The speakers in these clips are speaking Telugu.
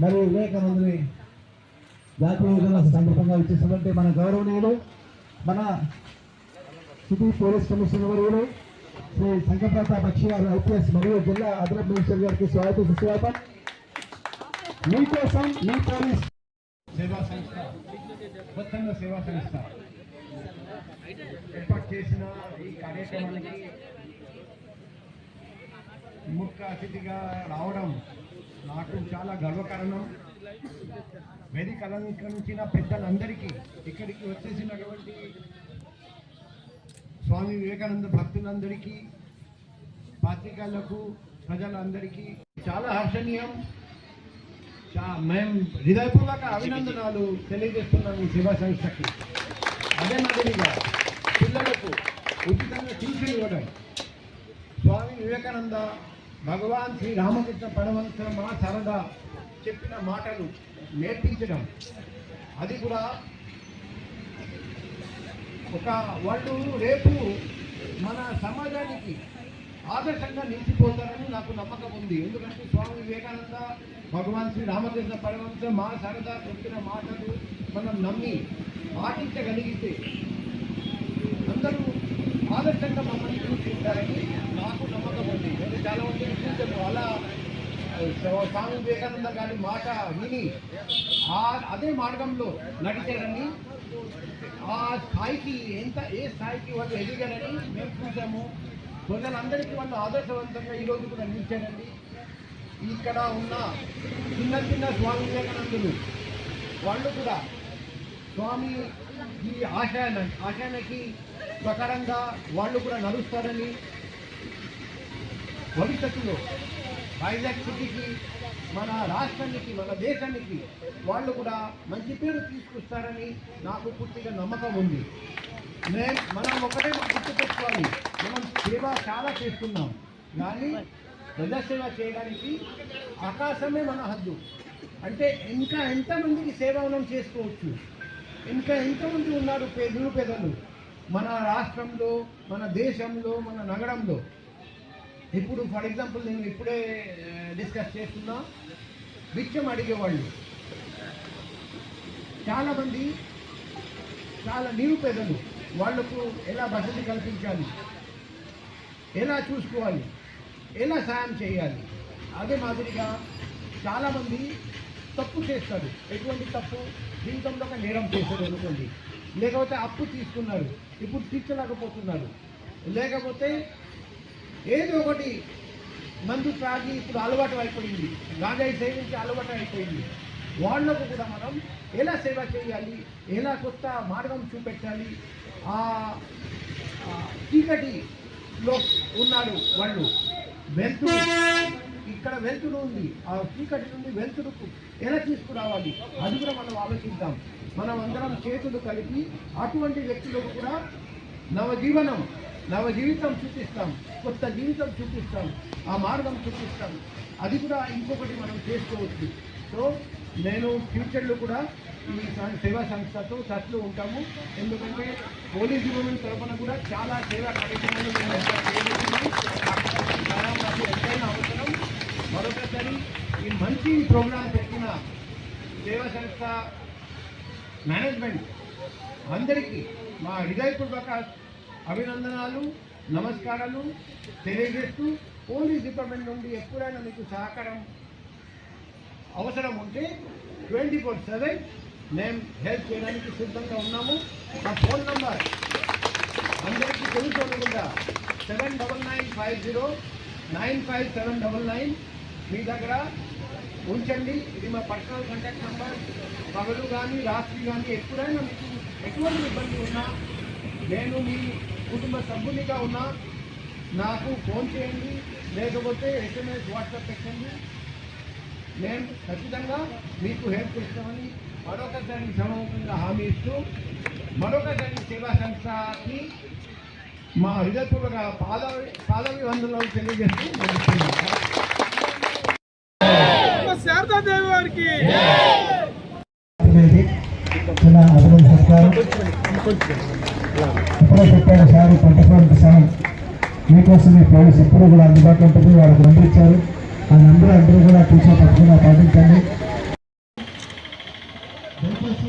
మరి వివేకానందుని జాతీయ దినోత్సవ సందర్భంగా వచ్చేసినటువంటి మన గౌరవనీయులు మన సిటీ పోలీస్ కమిషనర్ వర్యులు శ్రీ శంకరప్రతాప్ పక్షి గారు ఐపీఎస్ మరియు జిల్లా అదనపు మినిస్టర్ గారికి స్వాగతం సుస్వాగతం. మీకోసం మీ పోలీస్ సేవా సంస్థ స్వచ్ఛంద సేవా సంస్థ ఏర్పాటు చేసిన ఈ కార్యక్రమానికి ముఖ్య అతిథిగా రావడం నాకు చాలా గర్వకారణం. వేదిక అలంకరించిన పెద్దలందరికీ ఇక్కడికి వచ్చేసినటువంటి స్వామి వివేకానంద భక్తులందరికీ పాత్రికలకు ప్రజలందరికీ చాలా హర్షణీయం. చా- మేము హృదయపూర్వక అభినందనాలు తెలియజేస్తున్నాము శివ సేవా సంస్థకి. అదే మాదిరిగా పిల్లలకు ఉచితంగా టీచర్ ఇవ్వడం. స్వామి వివేకానంద భగవాన్ శ్రీ రామకృష్ణ పరమహంస మా సరదా చెప్పిన మాటలు నేర్పించడం. అది కూడా ఒక వాళ్ళు రేపు మన సమాజానికి ఆదర్శంగా నిలిచిపోతారని నాకు నమ్మకం ఉంది. ఎందుకంటే స్వామి వివేకానంద భగవాన్ శ్రీ రామకృష్ణ పరమహంస మా సరదా చెప్పిన మాటలు మనం నమ్మి పాటించగలిగితే అందరూ ఆదర్శంగా మమ్మల్ని చూసుకుంటారని నాకు నమ్మకం ఉంది. చాలా అలా స్వామి వివేకానంద గారి మాట విని ఆ అదే మార్గంలో నడిచారని ఆ స్థాయికి ఎంత ఏ స్థాయికి వాళ్ళు ఎదిగారని మేము చూసాము ప్రజలందరికీ వాళ్ళు ఆదర్శవంతంగా ఈరోజు కూడా నిలిచారండి. ఇక్కడ ఉన్న చిన్న చిన్న స్వామి వివేకానందులు వాళ్ళు కూడా స్వామి ఈ ఆశయాన ఆశయానికి ప్రకారంగా వాళ్ళు కూడా నడుస్తారని భవిష్యత్తులో వైజాగ్ సిటీకి మన రాష్ట్రానికి మన దేశానికి వాళ్ళు కూడా మంచి పేరు తీసుకొస్తారని నాకు పూర్తిగా నమ్మకం ఉంది. నేను మనం ఒకటే గుర్తుపెట్టుకోవాలి. మనం సేవ చాలా చేస్తున్నాం. కానీ ప్రజాసేవ చేయడానికి ఆకాశమే మన హద్దు. అంటే ఇంకా ఎంతమందికి సేవ మనం చేసుకోవచ్చు? ఇంకా ఎంతమంది ఉన్నారు పేదలు నిరుపేదలు? మన రాష్ట్రంలో మన దేశంలో మన నగరంలో ఇప్పుడు ఫర్ ఎగ్జాంపుల్ నేను ఇప్పుడే డిస్కస్ చేస్తున్నా. బిచ్చం అడిగేవాళ్ళు. చాలామంది చాలా నిరుపేదలు వాళ్ళకు ఎలా వసతి కల్పించాలి? ఎలా చూసుకోవాలి? ఎలా సాయం చేయాలి? అదే మాదిరిగా చాలామంది తప్పు చేస్తారు. ఎటువంటి తప్పు? జీవితంలో ఒక నేరం చేశారు అనుకోండి. లేకపోతే అప్పు తీసుకున్నారు. ఇప్పుడు తీర్చలేకపోతున్నారు. లేకపోతే ఏదో ఒకటి మందు త్రాగి ఇప్పుడు అలవాటు అయిపోయింది. గాంజాయి సేవించి అలవాటు అయిపోయింది. వాళ్ళకు కూడా మనం ఎలా సేవ చేయాలి? ఎలా కొత్త మార్గం చూపెట్టాలి? ఆ చీకటిలో ఉన్నారు వాళ్ళు. వెళ్తురు. ఇక్కడ వెళ్తురు ఉంది. ఆ చీకటి నుండి వెళ్తురుకు ఎలా తీసుకురావాలి? అది కూడా మనం ఆలోచిద్దాం. మనం అందరం చేతులు కలిపి అటువంటి వ్యక్తులకు కూడా నవజీవనం నవ జీవితం చూపిస్తాం కొత్త జీవితం చూపిస్తాం ఆ మార్గం చూపిస్తాం. అది కూడా ఇంకొకటి మనం చేసుకోవచ్చు. సో నేను ఫ్యూచర్లో కూడా ఈ సేవా సంస్థతో టచ్లో ఉంటాము. ఎందుకంటే పోలీస్ డిపార్ట్మెంట్ తరఫున కూడా చాలా సేవా కార్యక్రమాలు మేము చాలా ఎంతైనా అవసరం. మరొకసారి ఈ మంచి ప్రోగ్రాం పెట్టిన సేవా సంస్థ మేనేజ్మెంట్ అందరికీ మా హృదయపూర్వక అభినందనాలు నమస్కారాలు తెలియజేస్తూ పోలీస్ డిపార్ట్మెంట్ నుండి ఎప్పుడైనా మీకు సహకారం అవసరం ఉంటే ట్వంటీ ఫోర్ సెవెన్ మేము హెల్ప్ చేయడానికి సిద్ధంగా ఉన్నాము. మా ఫోన్ నంబర్ అందరికీ తెలుసు అనుకుంటా seven double nine five zero nine five seven double nine మీ దగ్గర ఉంచండి. ఇది మా పర్సనల్ కాంటాక్ట్ నెంబర్. పగలు కానీ రాత్రి కానీ ఎప్పుడైనా మీకు ఎటువంటి ఇబ్బంది ఉన్నా నేను మీ కుటుంబ సభ్యునిగా ఉన్నా నాకు ఫోన్ చేయండి లేకపోతే ఎస్ఎంఎస్ వాట్సాప్ పెట్టండి నేను ఖచ్చితంగా మీకు హెల్ప్ చేస్తామని మరొకసారి సమూహంగా హామీ ఇస్తూ మరొకసారి సేవా సంస్థకి మా హృదయపూర్వక పాదవి పాదవి వందనాలు తెలియజేస్తూ. శారదాదేవి వారికి అనేది చిన్న అభివృద్ధి సత్కారం ఇప్పుడే చెప్పారు sir twenty four into seven మీకోసం మీ పోలీస్ ఎప్పుడు కూడా అందుబాటులో ఉంటుంది వాళ్ళకి పంపించారు ఆ నెంబర్ అందరూ కూడా కూర్చో తప్పకుండా పాటించండి. దయచేసి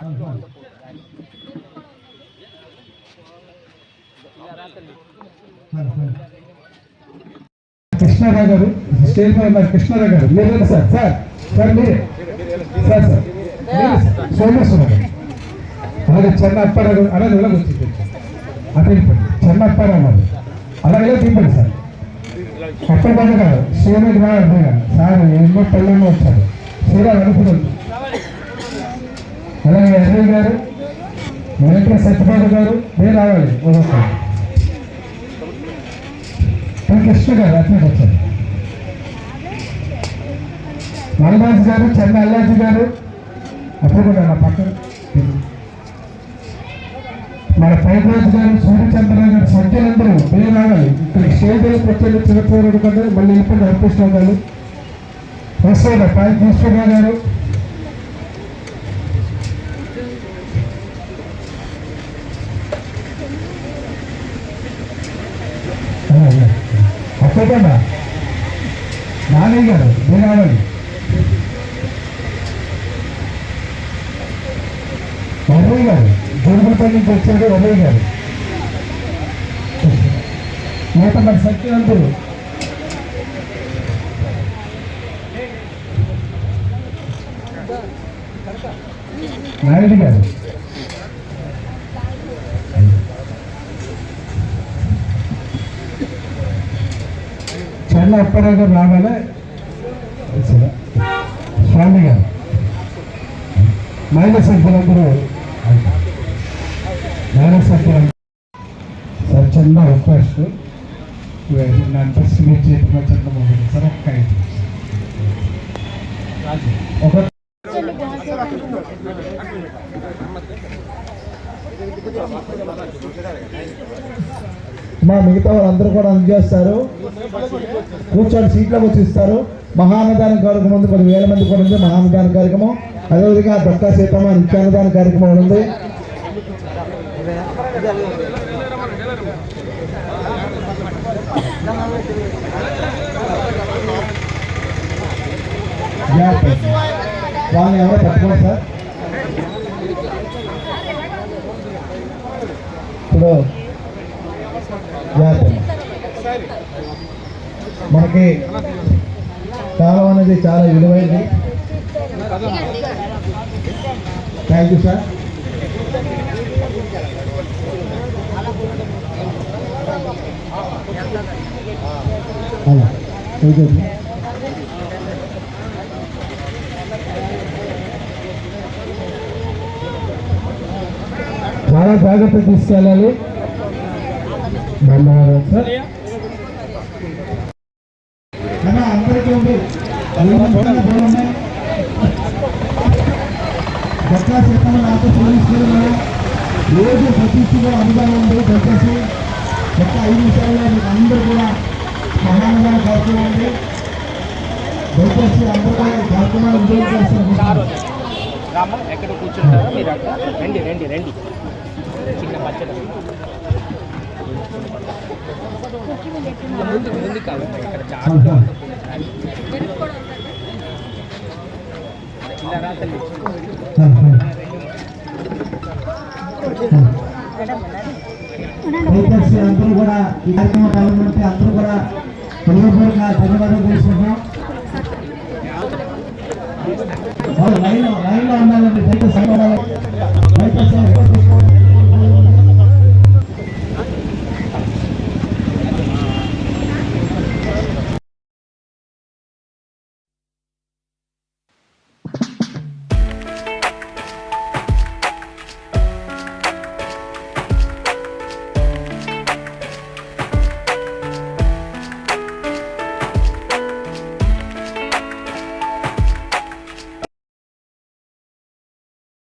అందరూ కూడా కృష్ణారావు గారు స్టేజ్ పై ఉన్నారు కృష్ణారావు గారు. మీరు సార్. సార్ సార్ మీరే. సార్ సార్ మీరే అలాగే చెన్నప్పారావు గారు. అలాగే ఇలా వచ్చింది అటు చెన్నప్పారావు గారు. అలాగే దింపండి సార్. అప్పటిపాటు గారు శ్రీమతి గారు సార్ ఎన్నో పల్లెల్లో వచ్చారు. శ్రీరామ్ అనుకున్నాను అలాగే ఎర్రయ్య గారు వెంకట సత్యపాడు గారు నేను రావాలి. ఒక్కొక్కరు కృష్ణ గారు అట్లా వచ్చారు. మలరాజు గారు చెన్న అల్లాజీ గారు అప్పుడు కూడా నా పక్కన మన పైరాజు గారు సూర్యచంద్ర గారు సజ్జలందరూ మీరు రావాలి. ఇక్కడ స్టేజ్కి వచ్చేది చివరి కదా మళ్ళీ ఇప్పుడు అర్పిస్తాం గారు వస్తారు పాయి కృష్ణ గారు అప్పకుండా నాని గారు నేను రావాలి. వరయ్య గారు జోడుపల్లి నుంచి వచ్చాడు వరయ్య గారు. నేత మరి సత్యవంతులు. నాయుడు గారు. చెన్న అప్పారావు గారు రావాలి స్వామి గారు మహిళా సభ్యులందరూ మహిళా సభ్యులందరూ సార్ చిన్న రిక్వెస్ట్ నా ఫస్ట్ మీరు చేతిలో చిన్న మొదలు సార్ ఒక్క ఐదు ఒక మా మిగతా వాళ్ళందరూ కూడా అందజేస్తారు. కూర్చొని సీట్లోకి వచ్చి ఇస్తారు మహానదాన కార్యక్రమం ఉంది కొన్ని వేల మంది కూడా ఉంది మహానదాన కార్యక్రమం. అదేవిధంగా దొక్కా సీతమ్మ నిత్యాన్నదాన కార్యక్రమం ఉంది. వాళ్ళని ఎవరో పట్టుకోండి సార్. ఇప్పుడు జాగ్రత్త మనకి కాలం అనేది చాలా విలువైనది థ్యాంక్ యూ సార్ అలా ఓకే చాలా జాగ్రత్త తీసుకెళ్ళాలి. ధన్యవాదాలు సార్ అందరికీ ఉంది దక్కా సీతమ్మ నాతో రోజు ప్రతిష్ఠగా అనుభవం ఉంది దయచేసి ఒక్క ఐదు నిమిషాల్లో మీకు అందరూ కూడా సమానంగా కార్యక్రమం దయచేసి అందరూ కూడా కార్యక్రమాలు ఎంజాయ్ చేస్తారు రామ ఎక్కడ కూర్చుంటారో మీరు అక్కడ రండి రండి రండి. చిన్న పచ్చడి. ముందు ముందు కాదు ఇక్కడ ఇలా రాత్రి అందరూ కూడా ఈ కార్యక్రమం పాల్గొంటే అందరూ కూడా హృదయపూర్వక ధన్యవాదాలు తెలుసుకుంటాం లైన్ లైన్లో ఉండాలండి దయచేసి